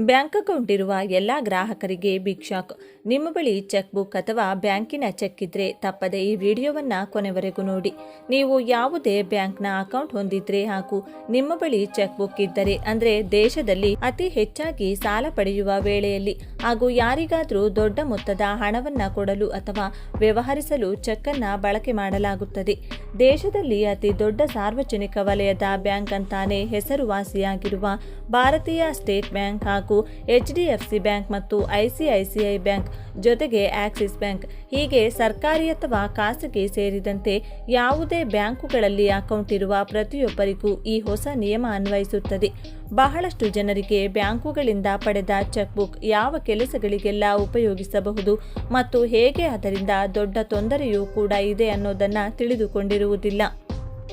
Bank account ಇರುವ ಎಲ್ಲ ಗ್ರಾಹಕರಿಗೆ ಬಿಗ್ ಶಾಕ್ ನಿಮ್ಮ ಬಳಿ ಚೆಕ್ ಬುಕ್ ಅಥವಾ ಬ್ಯಾಂಕಿನ ಚೆಕ್ ಇದ್ರೆ ತಪ್ಪದೆ ಈ ವಿಡಿಯೋವನ್ನ ಕೊನೆವರೆಗೂ ನೋಡಿ. ನೀವು ಯಾವುದೇ ಬ್ಯಾಂಕ್ನ ಅಕೌಂಟ್ ಹೊಂದಿದ್ರೆ ಹಾಗೂ ನಿಮ್ಮ ಬಳಿ ಚೆಕ್ ಬುಕ್ ಇದ್ದರೆ ಅಂದ್ರೆ ದೇಶದಲ್ಲಿ ಅತಿ ಹೆಚ್ಚಾಗಿ ಸಾಲ ಪಡೆಯುವ ವೇಳೆಯಲ್ಲಿ ಹಾಗೂ ಯಾರಿಗಾದರೂ ದೊಡ್ಡ ಮೊತ್ತದ ಹಣವನ್ನು ಕೊಡಲು ಅಥವಾ ವ್ಯವಹರಿಸಲು ಚೆಕ್ ಅನ್ನ ಬಳಕೆ ಮಾಡಲಾಗುತ್ತದೆ. ದೇಶದಲ್ಲಿ ಅತಿ ದೊಡ್ಡ ಸಾರ್ವಜನಿಕ ವಲಯದ ಬ್ಯಾಂಕ್ ಅಂತಾನೆ ಹೆಸರುವಾಸಿಯಾಗಿರುವ ಭಾರತೀಯ ಸ್ಟೇಟ್ ಬ್ಯಾಂಕ್ ಹಾಗೂ H D F C bank ಮತ್ತು ಐಸಿಐಸಿಐ ಬ್ಯಾಂಕ್ ಜೊತೆಗೆ ಆಕ್ಸಿಸ್ ಬ್ಯಾಂಕ್ ಹೀಗೆ ಸರ್ಕಾರಿ ಅಥವಾ ಖಾಸಗಿ ಸೇರಿದಂತೆ ಯಾವುದೇ ಬ್ಯಾಂಕುಗಳಲ್ಲಿ ಅಕೌಂಟ್ ಇರುವ ಪ್ರತಿಯೊಬ್ಬರಿಗೂ ಈ ಹೊಸ ನಿಯಮ ಅನ್ವಯಿಸುತ್ತದೆ. ಬಹಳಷ್ಟು ಜನರಿಗೆ ಬ್ಯಾಂಕುಗಳಿಂದ ಪಡೆದ ಚೆಕ್ ಬುಕ್ ಯಾವ ಕೆಲಸಗಳಿಗೆಲ್ಲ ಉಪಯೋಗಿಸಬಹುದು ಮತ್ತು ಹೇಗೆ ಅದರಿಂದ ದೊಡ್ಡ ತೊಂದರೆಯೂ ಕೂಡ ಇದೆ ಅನ್ನೋದನ್ನು ತಿಳಿದುಕೊಂಡಿರುವುದಿಲ್ಲ.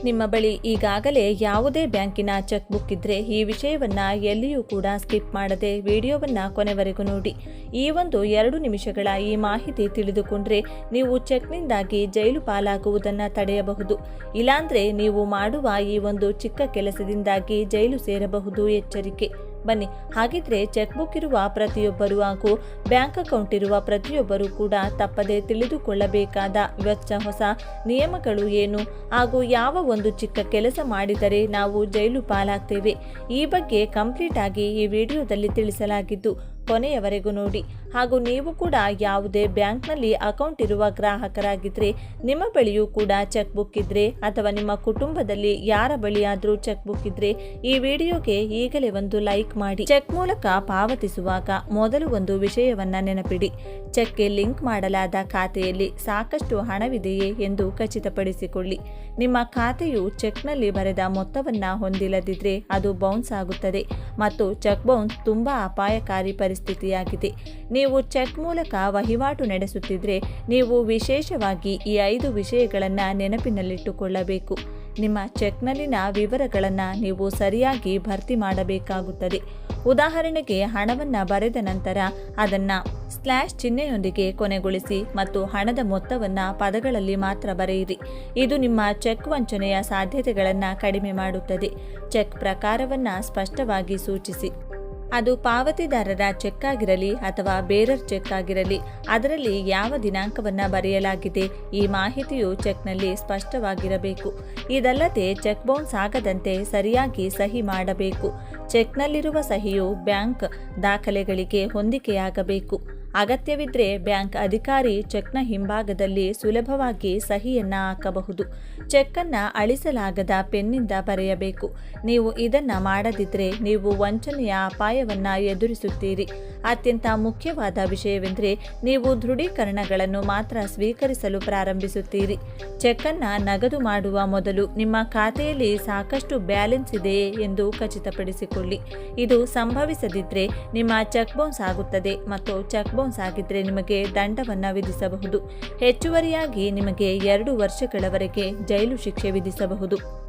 ನಿಮ್ಮ ಬಳಿ ಈಗಾಗಲೇ ಯಾವುದೇ ಬ್ಯಾಂಕಿನ ಚೆಕ್ ಬುಕ್ ಇದ್ರೆ ಈ ವಿಷಯವನ್ನ ಎಲ್ಲಿಯೂ ಕೂಡ ಸ್ಕಿಪ್ ಮಾಡದೆ ವಿಡಿಯೋವನ್ನ ಕೊನೆವರೆಗೂ ನೋಡಿ. ಈ ಒಂದು ಎರಡು ನಿಮಿಷಗಳ ಈ ಮಾಹಿತಿ ತಿಳಿದುಕೊಂಡ್ರೆ ನೀವು ಚೆಕ್ನಿಂದಾಗಿ ಜೈಲು ಪಾಲಾಗುವುದನ್ನು ತಡೆಯಬಹುದು. ಇಲ್ಲಾಂದ್ರೆ ನೀವು ಮಾಡುವ ಈ ಒಂದು ಚಿಕ್ಕ ಕೆಲಸದಿಂದಾಗಿ ಜೈಲು ಸೇರಬಹುದು ಎಚ್ಚರಿಕೆ. ಬನ್ನಿ. ಹಾಗಿದ್ರೆ ಚೆಕ್ ಬುಕ್ ಇರುವ ಪ್ರತಿಯೊಬ್ಬರು ಹಾಗೂ ಬ್ಯಾಂಕ್ ಅಕೌಂಟ್ ಇರುವ ಪ್ರತಿಯೊಬ್ಬರು ಕೂಡ ತಪ್ಪದೆ ತಿಳಿದುಕೊಳ್ಳಬೇಕಾದ ವೆಚ್ಚ, ಹೊಸ ನಿಯಮಗಳು ಏನು ಹಾಗೂ ಯಾವ ಒಂದು ಚಿಕ್ಕ ಕೆಲಸ ಮಾಡಿದರೆ ನಾವು ಜೈಲು ಪಾಲಾಗ್ತೇವೆ? ಈ ಬಗ್ಗೆ ಕಂಪ್ಲೀಟ್ ಆಗಿ ಈ ವಿಡಿಯೋದಲ್ಲಿ ತಿಳಿಸಲಾಗಿದ್ದು ಕೊನೆಯವರೆಗೂ ನೋಡಿ. ಹಾಗೂ ನೀವು ಕೂಡ ಯಾವುದೇ ಬ್ಯಾಂಕ್ನಲ್ಲಿ ಅಕೌಂಟ್ ಇರುವ ಗ್ರಾಹಕರಾಗಿದ್ದರೆ ನಿಮ್ಮ ಬಳಿಯೂ ಕೂಡ ಚೆಕ್ ಬುಕ್ ಇದ್ದರೆ ಅಥವಾ ನಿಮ್ಮ ಕುಟುಂಬದಲ್ಲಿ ಯಾರ ಬಳಿಯಾದರೂ ಚೆಕ್ ಬುಕ್ ಇದ್ದರೆ ಈ ವಿಡಿಯೋಗೆ ಈಗಲೇ ಒಂದು ಲೈಕ್ ಮಾಡಿ. ಚೆಕ್ ಮೂಲಕ ಪಾವತಿಸುವಾಗ ಮೊದಲು ಒಂದು ವಿಷಯವನ್ನು ನೆನಪಿಡಿ. ಚೆಕ್ಗೆ ಲಿಂಕ್ ಮಾಡಲಾದ ಖಾತೆಯಲ್ಲಿ ಸಾಕಷ್ಟು ಹಣವಿದೆಯೇ ಎಂದು ಖಚಿತಪಡಿಸಿಕೊಳ್ಳಿ. ನಿಮ್ಮ ಖಾತೆಯು ಚೆಕ್ನಲ್ಲಿ ಬರೆದ ಮೊತ್ತವನ್ನು ಹೊಂದಿಲ್ಲದಿದ್ದರೆ ಅದು ಬೌನ್ಸ್ ಆಗುತ್ತದೆ. ಮತ್ತು ಚೆಕ್ ಬೌನ್ಸ್ ತುಂಬಾ ಅಪಾಯಕಾರಿ ಪರಿಸ್ಥಿತಿಯಾಗಿದೆ. ನೀವು ಚೆಕ್ ಮೂಲಕ ವಹಿವಾಟು ನಡೆಸುತ್ತಿದ್ದರೆ ನೀವು ವಿಶೇಷವಾಗಿ ಈ ಐದು ವಿಷಯಗಳನ್ನು ನೆನಪಿನಲ್ಲಿಟ್ಟುಕೊಳ್ಳಬೇಕು. ನಿಮ್ಮ ಚೆಕ್ನಲ್ಲಿನ ವಿವರಗಳನ್ನು ನೀವು ಸರಿಯಾಗಿ ಭರ್ತಿ ಮಾಡಬೇಕಾಗುತ್ತದೆ. ಉದಾಹರಣೆಗೆ ಹಣವನ್ನು ಬರೆದ ನಂತರ ಅದನ್ನು ಸ್ಲ್ಯಾಶ್ ಚಿಹ್ನೆಯೊಂದಿಗೆ ಕೊನೆಗೊಳಿಸಿ ಮತ್ತು ಹಣದ ಮೊತ್ತವನ್ನು ಪದಗಳಲ್ಲಿ ಮಾತ್ರ ಬರೆಯಿರಿ. ಇದು ನಿಮ್ಮ ಚೆಕ್ ವಂಚನೆಯ ಸಾಧ್ಯತೆಗಳನ್ನು ಕಡಿಮೆ ಮಾಡುತ್ತದೆ. ಚೆಕ್ ಪ್ರಕಾರವನ್ನು ಸ್ಪಷ್ಟವಾಗಿ ಸೂಚಿಸಿ. ಅದು ಪಾವತಿದಾರರ ಚೆಕ್ ಆಗಿರಲಿ ಅಥವಾ ಬೇರರ್ ಚೆಕ್ ಆಗಿರಲಿ ಅದರಲ್ಲಿ ಯಾವ ದಿನಾಂಕವನ್ನು ಬರೆಯಲಾಗಿದೆ ಈ ಮಾಹಿತಿಯು ಚೆಕ್ನಲ್ಲಿ ಸ್ಪಷ್ಟವಾಗಿರಬೇಕು. ಇದಲ್ಲದೆ ಚೆಕ್ ಬೌನ್ಸ್ ಆಗದಂತೆ ಸರಿಯಾಗಿ ಸಹಿ ಮಾಡಬೇಕು. ಚೆಕ್ನಲ್ಲಿರುವ ಸಹಿಯು ಬ್ಯಾಂಕ್ ದಾಖಲೆಗಳಿಗೆ ಹೊಂದಿಕೆಯಾಗಬೇಕು. ಅಗತ್ಯವಿದ್ರೆ ಬ್ಯಾಂಕ್ ಅಧಿಕಾರಿ ಚೆಕ್ನ ಹಿಂಭಾಗದಲ್ಲಿ ಸುಲಭವಾಗಿ ಸಹಿಯನ್ನ ಹಾಕಬಹುದು. ಚೆಕ್ಕನ್ನ ಅಳಿಸಲಾಗದ ಪೆನ್ನಿಂದ ಬರೆಯಬೇಕು. ನೀವು ಇದನ್ನು ಮಾಡದಿದ್ದರೆ ನೀವು ವಂಚನೆಯ ಅಪಾಯವನ್ನು ಎದುರಿಸುತ್ತೀರಿ. ಅತ್ಯಂತ ಮುಖ್ಯವಾದ ವಿಷಯವೆಂದರೆ ನೀವು ದೃಢೀಕರಣಗಳನ್ನು ಮಾತ್ರ ಸ್ವೀಕರಿಸಲು ಪ್ರಾರಂಭಿಸುತ್ತೀರಿ. ಚೆಕ್ಕನ್ನು ನಗದು ಮಾಡುವ ಮೊದಲು ನಿಮ್ಮ ಖಾತೆಯಲ್ಲಿ ಸಾಕಷ್ಟು ಬ್ಯಾಲೆನ್ಸ್ ಇದೆಯೇ ಎಂದು ಖಚಿತಪಡಿಸಿಕೊಳ್ಳಿ. ಇದು ಸಂಭವಿಸದಿದ್ದರೆ ನಿಮ್ಮ ಚೆಕ್ ಬೌನ್ಸ್ ಆಗುತ್ತದೆ ಮತ್ತು ಚೆಕ್ ಬೌನ್ಸ್ ಆಗಿದ್ರೆ ನಿಮಗೆ ದಂಡವನ್ನು ವಿಧಿಸಬಹುದು. ಹೆಚ್ಚುವರಿಯಾಗಿ ನಿಮಗೆ ಎರಡು ವರ್ಷಗಳವರೆಗೆ ಜೈಲು ಶಿಕ್ಷೆ ವಿಧಿಸಬಹುದು.